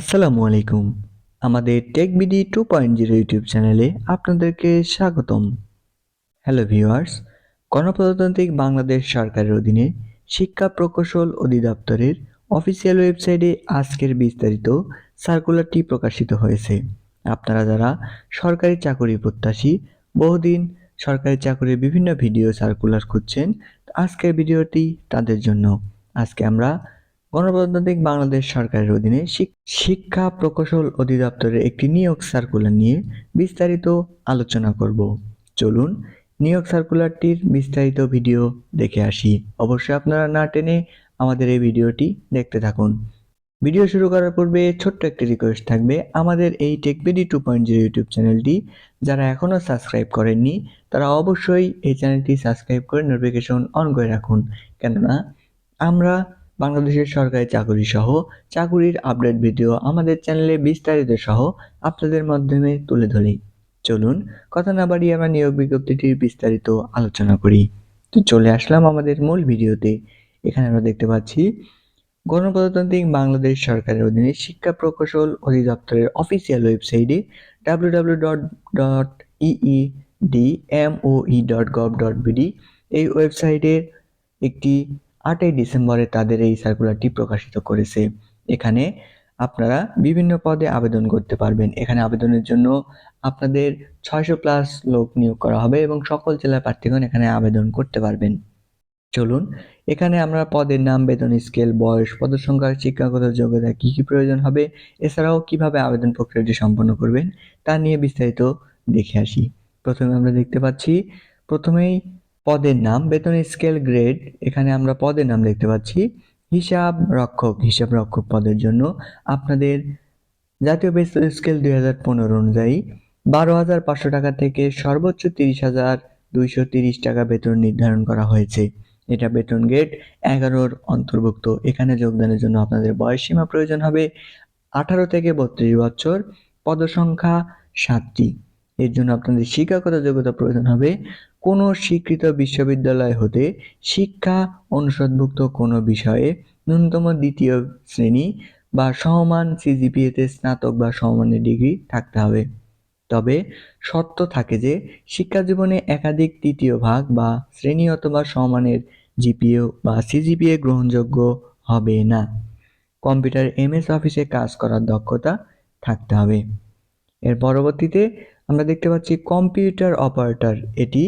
আসসালামু আলাইকুম। আমাদের Tech BD two point zero YouTube চ্যানেলে আপনাদেরকে স্বাগতম। হ্যালো ভিউয়ার্স গণপ্রজাতান্ত্রিক বাংলাদেশ সরকারের অধীনে শিক্ষা প্রকৌশল অধিদপ্তরের অফিসিয়াল ওয়েবসাইটে আজকের বিস্তারিত সার্কুলারটি প্রকাশিত হয়েছে। আপনারা যারা সরকারি চাকরি প্রত্যাশী, বহুদিন সরকারি চাকরির বিভিন্ন ভিডিও সার্কুলার খুঁজছেন, আজকের ভিডিওটি তাদের জন্য। আজকে আমরা গণপ্রজাতান্ত্রিক বাংলাদেশ সরকারের অধীনে শিক- শিক্ষা প্রকৌশল অধিদপ্তরের একটি নিয়োগ সার্কুলার নিয়ে বিস্তারিত আলোচনা করব। চলুন নিয়োগ সার্কুলারটির বিস্তারিত ভিডিও দেখে আসি। অবশ্যই আপনারা না টেনে আমাদের এই ভিডিওটি দেখতে থাকুন। ভিডিও শুরু করার পূর্বে ছোট্ট একটি রিকোয়েস্ট থাকবে। আমাদের এই Tech BD two point zero YouTube চ্যানেলটি যারা এখনও সাবস্ক্রাইব করেননি, তারা অবশ্যই এই চ্যানেলটি সাবস্ক্রাইব করে নোটিফিকেশন অন করে রাখুন। কেননা আমরা বাংলাদেশের সরকারি চাকরি সহ চাকুরির আপডেট ভিডিও আমাদের চ্যানেলে বিস্তারিত সহ আপনাদের মাধ্যমে তুলে ধরি। চলুন, কথা না বাড়িয়ে আমরা নিয়োগ বিজ্ঞপ্তিটির বিস্তারিত আলোচনা করি। তো চলে আসলাম আমাদের মূল ভিডিওতে। এখানে আমরা দেখতে পাচ্ছি গণপ্রজাতান্ত্রিক বাংলাদেশ সরকারের অধীনে শিক্ষা প্রকৌশল অধিদপ্তরের অফিসিয়াল ওয়েবসাইটে W W dot dot E E D M O E dot gov dot এই ওয়েবসাইটের একটি আটই ডিসেম্বরে তাদের এই সার্কুলারটি প্রকাশিত করেছে। এখানে আপনারা বিভিন্ন পদে আবেদন করতে পারবেন। এখানে আবেদনের জন্য আপনাদের ছয়শো প্লাস লোক নিয়োগ করা হবে এবং সকল জেলার প্রার্থীগণ এখানে আবেদন করতে পারবেন। চলুন, এখানে আমরা পদের নাম, বেতন স্কেল বয়স, পদসংখ্যা, শিক্ষাগত যোগ্যতা, কী কী প্রয়োজন হবে, এছাড়াও কীভাবে আবেদন প্রক্রিয়াটি সম্পন্ন করবেন, তা নিয়ে বিস্তারিত দেখে আসি। প্রথমে আমরা দেখতে পাচ্ছি, প্রথমেই পদের নাম, বেতন স্কেল, গ্রেড, এখানে আমরা পদের নাম দেখতে পাচ্ছি। হিসাব রক্ষক হিসাব রক্ষক পদের জন্য আপনাদের জাতীয় বেতন স্কেল দুই হাজার পনেরো অনুযায়ী বারো হাজার পাঁচশো টাকা থেকে সর্বোচ্চ তিরিশ হাজার দুইশো তিরিশ টাকা বেতন নির্ধারণ করা হয়েছে। এটা বেতন গ্রেড এগারোর অন্তর্ভুক্ত। এখানে যোগদানের জন্য আপনাদের বয়স সীমা প্রয়োজন হবে আঠারো থেকে বত্রিশ বছর। পদসংখ্যা সাতটি। এর জন্য আপনাদের শিক্ষাগত যোগ্যতা প্রয়োজন হবে। কোনো স্বীকৃত বিশ্ববিদ্যালয় হতে শিক্ষা অনুষদভুক্ত কোনো বিষয়ে ন্যূনতম দ্বিতীয় শ্রেণি বা সমমান সিজিপিএতে স্নাতক বা সমমানের ডিগ্রি থাকতে হবে। তবে শর্ত থাকে যে শিক্ষা জীবনে একাধিক তৃতীয় ভাগ বা শ্রেণি অথবা সমমানের জিপিএ বা সিজিপিএ গ্রহণযোগ্য হবে না। কম্পিউটার এমএস অফিসে কাজ করার দক্ষতা থাকতে হবে। এর পরবর্তীতে আমরা দেখতে পাচ্ছি কম্পিউটার অপারেটর। এটি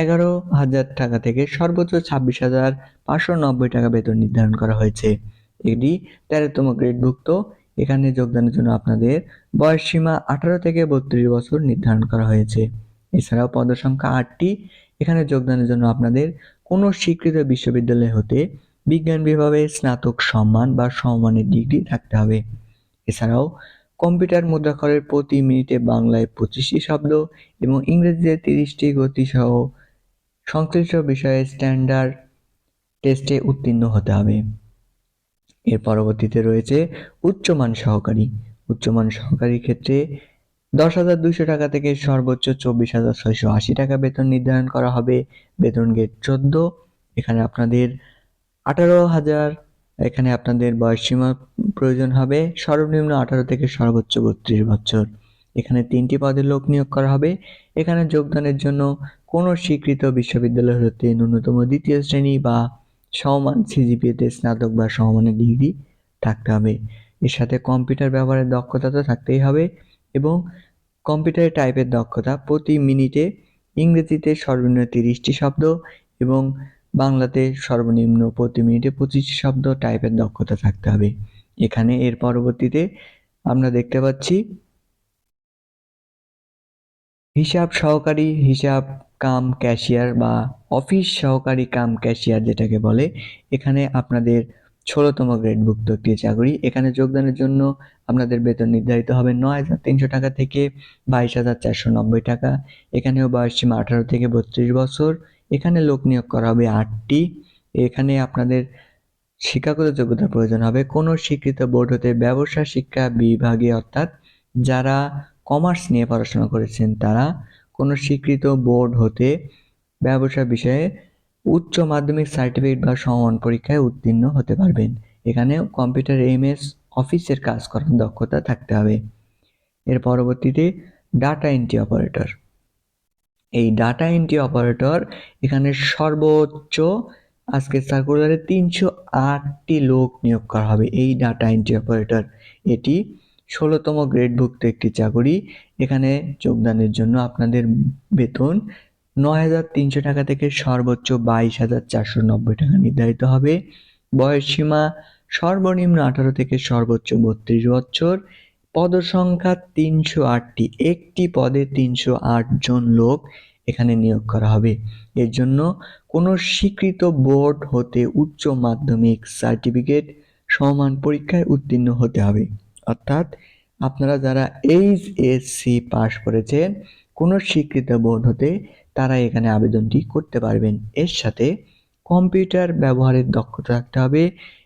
এগারো হাজার টাকা থেকে সর্বোচ্চ ছাব্বিশ হাজার পাঁচশো নব্বই টাকা বেতন নির্ধারণ করা হয়েছে। এটি তেরোতম গ্রেডভুক্ত। এখানে যোগদানের জন্য আপনাদের বয়স সীমা আঠারো থেকে বত্রিশ বছর নির্ধারণ করা হয়েছে। এছাড়াও পদসংখ্যা আটটি। এখানে যোগদানের জন্য আপনাদের কোনো স্বীকৃত বিশ্ববিদ্যালয় হতে বিজ্ঞান বিভাগে স্নাতক সম্মান বা সম্মানের ডিগ্রি থাকতে হবে। এছাড়াও কম্পিউটার মুদ্রাক্ষরের প্রতি মিনিটে বাংলায় পঁচিশটি শব্দ এবং ইংরেজিতে তিরিশটি গতিসহ সংশ্লিষ্ট বিষয়ে স্ট্যান্ডার্ড টেস্টে উত্তীর্ণ হতে হবে। এর পরবর্তীতে রয়েছে উচ্চমান সহকারী। উচ্চমান সহকারীর ক্ষেত্রে দশ হাজার দুইশো টাকা থেকে সর্বোচ্চ চব্বিশ হাজার ছয়শো আশি টাকা বেতন নির্ধারণ করা হবে। বেতন গেট চোদ্দ। এখানে আপনাদের আঠারো হাজার এখানে আপনাদের বয়স সীমা প্রয়োজন হবে সর্বনিম্ন আঠারো থেকে সর্বোচ্চ বত্রিশ বছর। এখানে তিনটি পদে লোক নিয়োগ করা হবে। এখানে যোগদানের জন্য কোনো স্বীকৃত বিশ্ববিদ্যালয় হতে ন্যূনতম দ্বিতীয় শ্রেণি বা সমমান সিজিপিএতে স্নাতক বা সমমানের ডিগ্রি থাকতে হবে। এর সাথে কম্পিউটার ব্যবহারের দক্ষতা তো থাকতেই হবে এবং কম্পিউটারে টাইপের দক্ষতা প্রতি মিনিটে ইংরেজিতে সর্বনিম্ন তিরিশটি শব্দ এবং বাংলাতে সর্বনিম্ন প্রতি মিনিটে পঁচিশ শব্দ টাইপের দক্ষতা থাকতে হবে। এখানে এর পরবর্তীতে আমরা দেখতে পাচ্ছি হিসাব সহকারী, হিসাব কাম ক্যাশিয়ার বা অফিস সহকারী কাম ক্যাশিয়ার যেটাকে বলে। এখানে আপনাদের ষোলোতম গ্রেডভুক্ত একটি চাকরি। এখানে যোগদানের জন্য আপনাদের বেতন নির্ধারিত হবে নয় হাজার তিনশো টাকা থেকে বাইশ হাজার চারশো নব্বই টাকা। এখানেও বয়স সীমা আঠারো থেকে বত্রিশ বছর। এখানে লোক নিয়োগ করা হবে আটটি। এখানে আপনাদের শিক্ষাগত যোগ্যতার প্রয়োজন হবে। কোনো স্বীকৃত বোর্ড হতে ব্যবসা, শিক্ষা বিভাগে অর্থাৎ যারা কমার্স নিয়ে পড়াশোনা করেছেন তারা কোনো স্বীকৃত বোর্ড হতে ব্যবসা বিষয়ে উচ্চ মাধ্যমিক সার্টিফিকেট বা সমান পরীক্ষায় উত্তীর্ণ হতে পারবেন। এখানে কম্পিউটার এমএস অফিসের কাজ করার দক্ষতা থাকতে হবে। এর পরবর্তীতে ডাটা এন্ট্রি অপারেটর। এই ডাটা এন্ট্রি অপারেটর এখানে সর্বোচ্চ আজকে সার্কুলারে তিনশো আটটি লোক নিয়োগ করা হবে। এই ডাটা এন্ট্রি অপারেটর এটি ষোলোতম গ্রেডভুক্ত একটি চাকরি। এখানে যোগদানের জন্য আপনাদের বেতন নয় হাজার তিনশো টাকা থেকে সর্বোচ্চ বাইশ হাজার চারশো নব্বই টাকা নির্ধারিত হবে। বয়সসীমা সর্বনিম্ন আঠারো থেকে সর্বোচ্চ বত্রিশ বছর। পদসংখ্যা তিনশো আটটি। একটি পদে তিনশো আট জন লোক এখানে নিয়োগ করা হবে। এর জন্য কোনো স্বীকৃত বোর্ড হতে উচ্চ মাধ্যমিক সার্টিফিকেট সমান পরীক্ষায় উত্তীর্ণ হতে হবে। অর্থাৎ আপনারা যারা এইচ এস সি পাশ করেছেন, কোনো স্বীকৃত বোর্ড হতে তারা এখানে আবেদনটি করতে পারবেন। এর সাথে কম্পিউটার ব্যবহারের দক্ষতা থাকতে হবে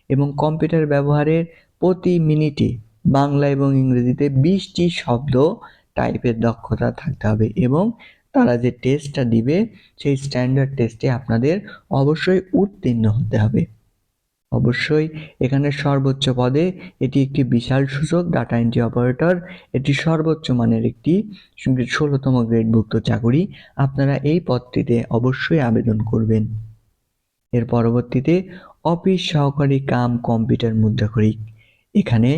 এবং কম্পিউটার ব্যবহারের প্রতি মিনিটে বাংলা এবং ইংরেজিতে বিশটি শব্দ টাইপের দক্ষতা থাকতে হবে এবং তারা যে টেস্টটা দিবে, সেই স্ট্যান্ডার্ড টেস্টে আপনাদের অবশ্যই উত্তীর্ণ হতে হবে। অবশ্যই এখানে সর্বোচ্চ পদে এটি একটি বিশাল সূচক ডাটা এন্ট্রি অপারেটর এটি সর্বোচ্চ মানের একটি ষোলোতম গ্রেডভুক্ত চাকুরি। আপনারা এই পদটিতে অবশ্যই আবেদন করবেন। এর পরবর্তীতে অফিস সহকারী কাম কম্পিউটার মুদ্রাক্ষরিক এখানে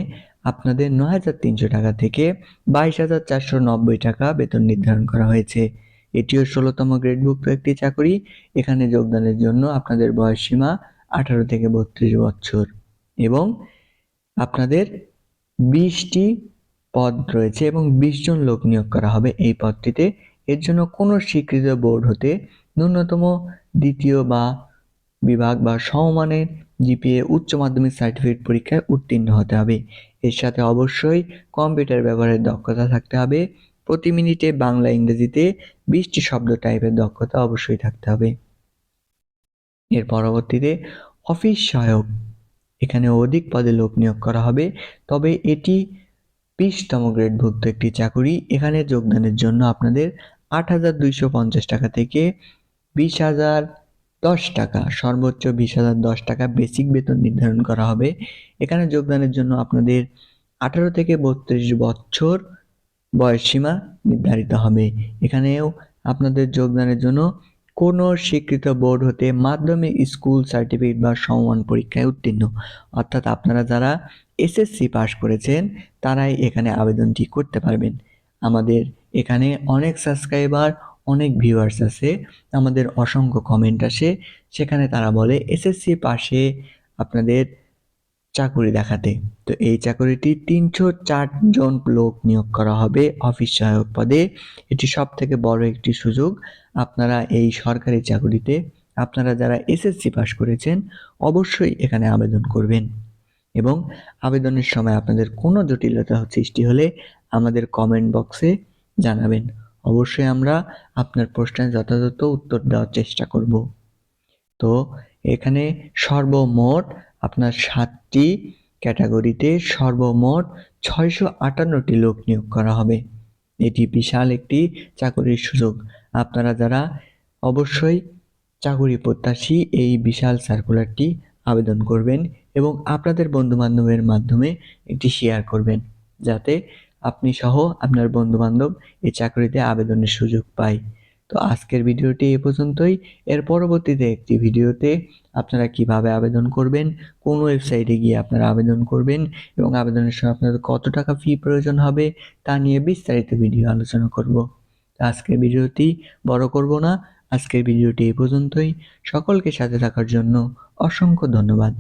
আপনাদের নয় হাজার তিনশো টাকা থেকে বাইশ হাজার চারশো নব্বই টাকা বেতন নির্ধারণ করা হয়েছে। এটিও ষোলোতম গ্রেডভুক্ত একটি চাকরি। এখানে যোগদানের জন্য আপনাদের বয়স সীমা আঠারো থেকে বত্রিশ বছর এবং আপনাদের বিশটি পদ রয়েছে এবং বিশ জন লোক নিয়োগ করা হবে এই পদটিতে। এর জন্য কোনো স্বীকৃত বোর্ড হতে ন্যূনতম দ্বিতীয় বা বিভাগ বা সমমানের জিপিএ উচ্চ মাধ্যমিক সার্টিফিকেট পরীক্ষায় উত্তীর্ণ হতে হবে। এর সাথে অবশ্যই কম্পিউটার ব্যবহারের দক্ষতা থাকতে হবে। প্রতি মিনিটে বাংলা, ইংরেজিতে বিশটি শব্দ টাইপের দক্ষতা অবশ্যই থাকতে হবে। এর পরবর্তীতে অফিস সহায়ক। এখানে অধিক পদে লোক নিয়োগ করা হবে, তবে এটি বিশতম গ্রেডভুক্ত একটি চাকুরি। এখানে যোগদানের জন্য আপনাদের আট হাজার দুইশো পঞ্চাশ টাকা থেকে বিশ হাজার দশ টাকা, সর্বোচ্চ বিশ হাজার দশ টাকা বেসিক বেতন নির্ধারণ করা হবে। এখানে যোগদানের জন্য আপনাদের আঠারো থেকে বত্রিশ বছর বয়সসীমা নির্ধারিত হবে। এখানেও আপনাদের যোগদানের জন্য কোনো স্বীকৃত বোর্ড হতে মাধ্যমিক স্কুল সার্টিফিকেট বা সমমান পরীক্ষায় উত্তীর্ণ। অর্থাৎ আপনারা যারা এসএসসি পাস করেছেন, তারাই এখানে আবেদনটি করতে পারবেন। আমাদের এখানে অনেক সাবস্ক্রাইবার অনেক ভিউয়ার্স আছে, আমাদের অসংখ্য কমেন্ট আসে, সেখানে তারা বলে এসএসসি পাশে আপনাদের চাকুরি দেখাতে। তো এই চাকুরিটি তিনশো জন লোক নিয়োগ করা হবে অফিস সহায়ক পদে। এটি সব থেকে বড় একটি সুযোগ। আপনারা এই সরকারি চাকুরিতে, আপনারা যারা এসএসসি পাস করেছেন, অবশ্যই এখানে আবেদন করবেন। এবং আবেদনের সময় আপনাদের কোনো জটিলতা সৃষ্টি হলে আমাদের কমেন্ট বক্সে জানাবেন। অবশ্যই আমরা আপনার প্রশ্নের যথাযথ উত্তর দেওয়ার চেষ্টা করব। তো, এখানে সর্বমোট আপনার সাতটি ক্যাটাগরিতে সর্বমোট ছয়শো আটান্নটি লোক নিয়োগ করা হবে। এটি বিশাল একটি চাকরির সুযোগ। আপনারা যারা অবশ্যই চাকুরি প্রত্যাশী, এই বিশাল সার্কুলারটি আবেদন করবেন এবং আপনাদের বন্ধুবান্ধবের মাধ্যমে এটি শেয়ার করবেন। যাতে আপনি সহ আপনার বন্ধুবান্ধব এই চাকরিতে আবেদনের সুযোগ পায়। তো আজকের ভিডিওটি এ পর্যন্তই। এর পরবর্তীতে একটি ভিডিওতে আপনারা কীভাবে আবেদন করবেন, কোন ওয়েবসাইটে গিয়ে আপনারা আবেদন করবেন এবং আবেদনের সময় আপনাদের কত টাকা ফি প্রয়োজন হবে তা নিয়ে বিস্তারিত ভিডিও আলোচনা করব। আজকের ভিডিওটি বড় করব না। আজকের ভিডিওটি এ পর্যন্তই। সকলকে সাথে থাকার জন্য অসংখ্য ধন্যবাদ।